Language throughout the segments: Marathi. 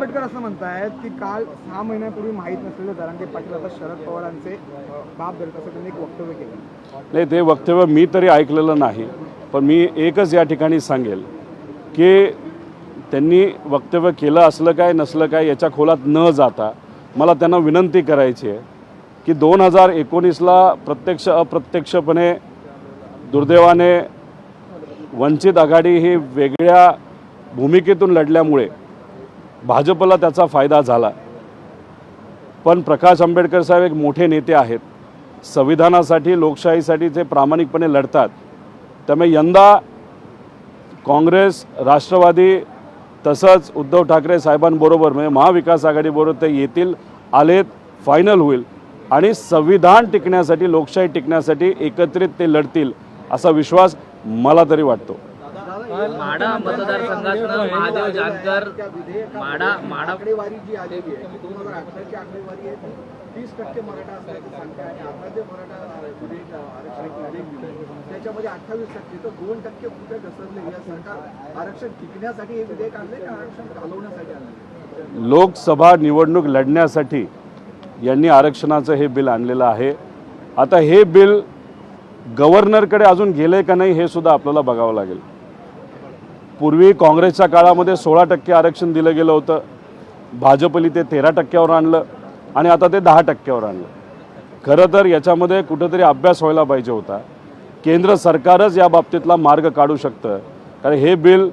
आंबेडकर असं म्हणतायत की काल सहा महिन्यापूर्वी माहीत नसलेले दरांगे पाटील आता शरद पवारांचे बाप धरत असं त्यांनी एक वक्तव्य केलं. नाही ते वक्तव्य मी तरी ऐकलेलं नाही पण मी एकच या ठिकाणी सांगेल की त्यांनी वक्तव्य केलं असलं काय नसलं काय याच्या खोलात न जाता मला त्यांना विनंती करायची आहे की दोन हजार एकोणीसला प्रत्यक्ष अप्रत्यक्षपणे दुर्दैवाने वंचित आघाडी ही वेगळ्या भूमिकेतून लढल्यामुळे भाजपला त्याचा फायदा झाला. पण प्रकाश आंबेडकर साहेब एक मोठे नेते आहेत. संविधानासाठी लोकशाहीसाठी ते प्रामाणिकपणे लढतात. त्यामुळे यंदा काँग्रेस राष्ट्रवादी तसंच उद्धव ठाकरे साहेबांबरोबर म्हणजे महाविकास आघाडीबरोबर ते येतील आलेत फायनल होईल. आणि संविधान टिकण्यासाठी लोकशाही टिकण्यासाठी एकत्रित ते लढतील असा विश्वास मला तरी वाटतो. माढा मतदारसंघातनं महादेव जानकर माढा माढा आकडेवारी जी आलेली आहे दोन हजार अठराची आकडेवारी आहे ती तीस टक्के मराठा असल्याचं सांगते. आणि आता जे मराठा आरक्षण आलेली आहे, त्याच्यामध्ये अठ्ठावीस टक्के तर दोन टक्के कुठे घसरले? या सरकार आरक्षण टिकण्यासाठी हे विधेयक आणले का आरक्षण घालवण्यासाठी आणले? लोकसभा निवडणूक लढण्यासाठी यांनी आरक्षणाचं हे बिल आणलेलं आहे. आता हे बिल गव्हर्नरकडे अजून गेले का नाही हे सुद्धा आपल्याला बघावं लागेल. पूर्वी काँग्रेसच्या काळामध्ये सोळा टक्के आरक्षण दिलं गेलं होतं. भाजपली ते तेरा टक्क्यावर आणलं आणि आता ते दहा टक्क्यावर आणलं. खरं तर याच्यामध्ये कुठंतरी अभ्यास व्हायला पाहिजे होता. केंद्र सरकारच या बाबतीतला मार्ग काढू शकतं. कारण हे बिल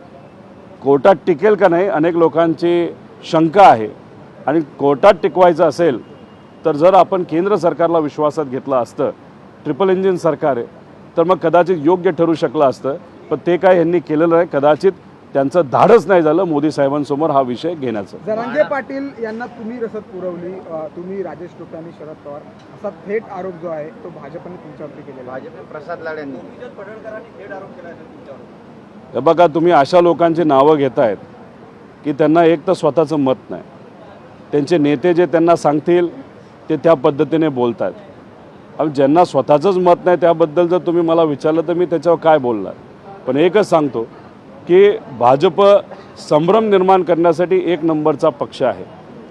कोर्टात टिकेल का नाही अनेक लोकांची शंका आहे. आणि कोर्टात टिकवायचं असेल तर जर आपण केंद्र सरकारला विश्वासात घेतलं असतं ट्रिपल इंजिन सरकार आहे तर मग कदाचित योग्य ठरू शकलं असतं. पण ते काय यांनी केलेलं नाही. कदाचित त्यांचं धाडच नाही झालं मोदी साहेबांसमोर हा विषय घेण्याचं. जरांगे पाटील यांना तुम्ही रसद पुरवली तुम्ही राजेश टोपे आणि शरद पवार असा थेट आरोप जो आहे तो भाजपने तुमच्यावरती केलेला आहे. भाजप प्रसाद लाड्यांनी हे बघा तुम्ही अशा लोकांची नावं घेतायत की त्यांना एक तर स्वतःचं मत नाही. त्यांचे नेते जे त्यांना सांगतील ते त्या पद्धतीने बोलत आणि ज्यांना स्वतःचंच मत नाही त्याबद्दल जर तुम्ही मला विचारलं तर मी त्याच्यावर काय बोलणार? पण एकच सांगतो की भाजप संभ्रम निर्माण करण्यासाठी एक नंबरचा पक्ष आहे.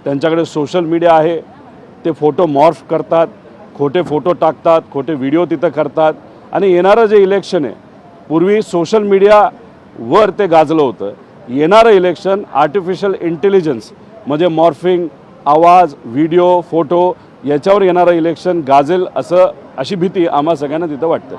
त्यांच्याकडे सोशल मीडिया आहे. ते फोटो मॉर्फ करतात खोटे फोटो टाकतात खोटे व्हिडिओ तिथं करतात. आणि येणारं जे इलेक्शन आहे पूर्वी सोशल मीडियावर ते गाजलं होतं. येणारं इलेक्शन आर्टिफिशियल इंटेलिजन्स म्हणजे मॉर्फिंग आवाज व्हिडिओ फोटो याच्यावर येणारं इलेक्शन गाजेल असं अशी भीती आम्हा सगळ्यांना तिथं वाटतं.